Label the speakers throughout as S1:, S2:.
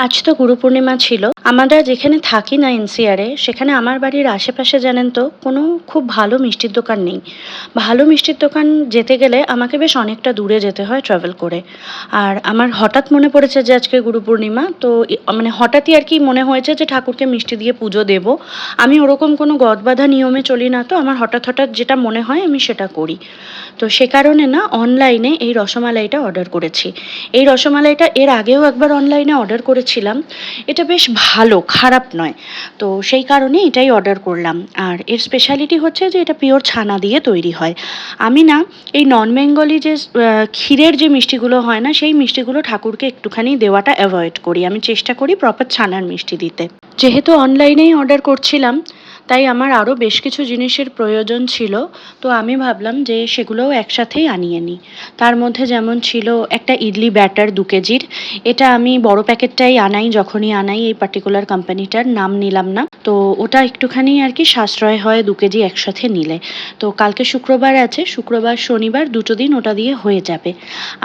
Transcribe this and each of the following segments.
S1: আজ তো গুরু পূর্ণিমা ছিল। আমরা যেখানে থাকি না এনসিআরে, সেখানে আমার বাড়ির আশেপাশে জানেন তো, কোনো খুব ভালো মিষ্টির দোকান নেই। ভালো মিষ্টির দোকান যেতে গেলে আমাকে বেশ অনেকটা দূরে যেতে হয় ট্রাভেল করে। আর আমার হঠাৎ মনে পড়েছে যে আজকে গুরু পূর্ণিমা, তো মানে হঠাৎই আর কি মনে হয়েছে যে ঠাকুরকে মিষ্টি দিয়ে পুজো দেব। আমি ওরকম কোনো গদবাধা নিয়মে চলি না তো, আমার হঠাৎ হঠাৎ যেটা মনে হয় আমি সেটা করি। তো সে কারণে না অনলাইনে এই রসমালাইটা অর্ডার করেছি। এই রসমালাইটা এর আগেও একবার অনলাইনে অর্ডার করেছিলাম। এটা বেশ ভালো খারাপ নয়। তো সেই কারণে এটাই অর্ডার করলাম। আর এর স্পেশালিটি হচ্ছে যে এটা পিওর ছানা দিয়ে তৈরি হয়। আমি না এই নন বেঙ্গলি যে ক্ষীরের যে মিষ্টিগুলো হয় না, সেই মিষ্টিগুলো ঠাকুরকে একটুখানি দেওয়াটা অ্যাভয়েড করি। আমি চেষ্টা করি প্রপার ছানার মিষ্টি দিতে। যেহেতু অনলাইনেই অর্ডার করছিলাম তাই আমার আরও বেশ কিছু জিনিসের প্রয়োজন ছিল, তো আমি ভাবলাম যে সেগুলোও একসাথেই আনিয়ে নিই। তার মধ্যে যেমন ছিল একটা ইডলি ব্যাটার দু কেজির, এটা আমি বড় প্যাকেটটাই আনাই, যখনই আনাই এই পার্টিকুলার কোম্পানিটার নাম নিলাম না, তো ওটা একটুখানি আর কি সাশ্রয় হয় দু কেজি একসাথে নিলে। তো কালকে শুক্রবার আছে, শুক্রবার, শনিবার দুটো দিন ওটা দিয়ে হয়ে যাবে।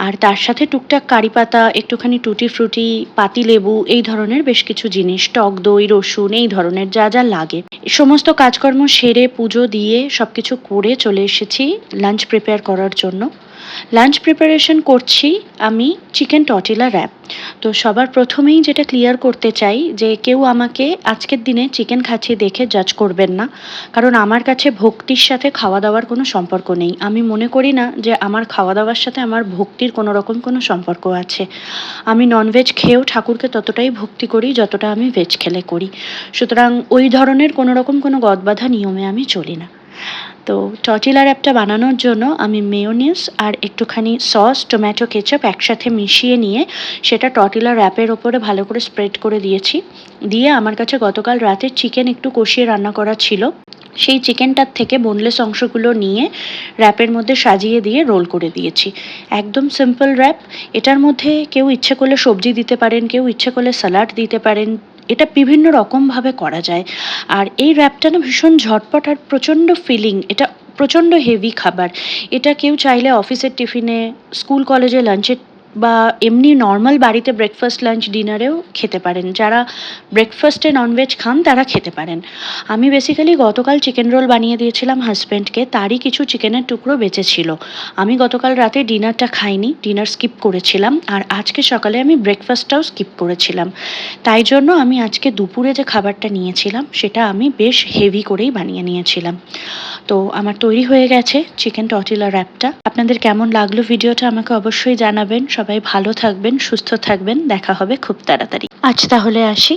S1: আর তার সাথে টুকটাক কারি পাতা, একটুখানি টুটি ফ্রুটি পাতি লেবু এই ধরনের বেশ কিছু জিনিস, টক দই, রসুন, এই ধরনের যা যা লাগে। এই সমস্ত কাজকর্ম সেরে পুজো দিয়ে সব কিছু করে চলে এসেছি লাঞ্চ প্রিপেয়ার করার জন্য। লাঞ্চ প্রিপারেশন করছি আমি চিকেন টটিলা র্যাপ তো সবার প্রথমেই যেটা ক্লিয়ার করতে চাই যে কেউ আমাকে আজকের দিনে চিকেন খাচ্ছি দেখে জাজ করবেন না, কারণ আমার কাছে ভক্তির সাথে খাওয়া দাওয়ার কোনো সম্পর্ক নেই। আমি মনে করি না যে আমার খাওয়া দাওয়ার সাথে আমার ভক্তির কোনো রকম কোনো সম্পর্ক আছে। আমি ননভেজ খেয়েও ঠাকুরকে ততটাই ভক্তি করি যতটা আমি ভেজ খেলে করি। সুতরাং ওই ধরনের কোনো রকম কোনো গদবাধা নিয়মে আমি চলি না। তো টর্টিলা র্যাপটা বানানোর জন্য আমি মেয়োনিজ আর একটুখানি সস, টমেটো, কেচাপ একসাথে মিশিয়ে নিয়ে সেটা টর্টিলা র্যাপের ওপরে ভালো করে স্প্রেড করে দিয়েছি। দিয়ে আমার কাছে গতকাল রাতে চিকেন একটু কষিয়ে রান্না করা ছিল। সেই চিকেনটার থেকে বোনলেস অংশগুলো নিয়ে র্যাপের মধ্যে সাজিয়ে দিয়ে রোল করে দিয়েছি। একদম সিম্পল র্যাপ এটার মধ্যে কেউ ইচ্ছে করলে সবজি দিতে পারেন, কেউ ইচ্ছে করলে স্যালাড দিতে পারেন। এটা বিভিন্ন রকমভাবে করা যায়। আর এই র্যাপটা না ভীষণ ঝটপট আর প্রচণ্ড ফিলিং এটা প্রচণ্ড হেভি খাবার। এটা কেউ চাইলে অফিসের টিফিনে স্কুল কলেজে লাঞ্চে বা এমনি নর্মাল বাড়িতে ব্রেকফাস্ট লাঞ্চ ডিনারেও খেতে পারেন। যারা ব্রেকফাস্টে ননভেজ খান, তারা খেতে পারেন। আমি বেসিক্যালি গতকাল চিকেন রোল বানিয়ে দিয়েছিলাম হাজব্যান্ডকে তারই কিছু চিকেনের টুকরো বেঁচে ছিল আমি গতকাল রাতে ডিনারটা খাইনি ডিনার স্কিপ করেছিলাম। আর আজকে সকালে আমি ব্রেকফাস্টটাও স্কিপ করেছিলাম। তাই জন্য আমি আজকে দুপুরে যে খাবারটা নিয়েছিলাম, সেটা আমি বেশ হেভি করেই বানিয়ে নিয়েছিলাম। তো আমার তৈরি হয়ে গেছে চিকেন টটিলা র্যাপটা আপনাদের কেমন লাগল ভিডিওটা আমাকে অবশ্যই জানাবেন। সবাই ভালো থাকবেন সুস্থ থাকবেন। দেখা হবে খুব তাড়াতাড়ি। আজ তাহলে আসি।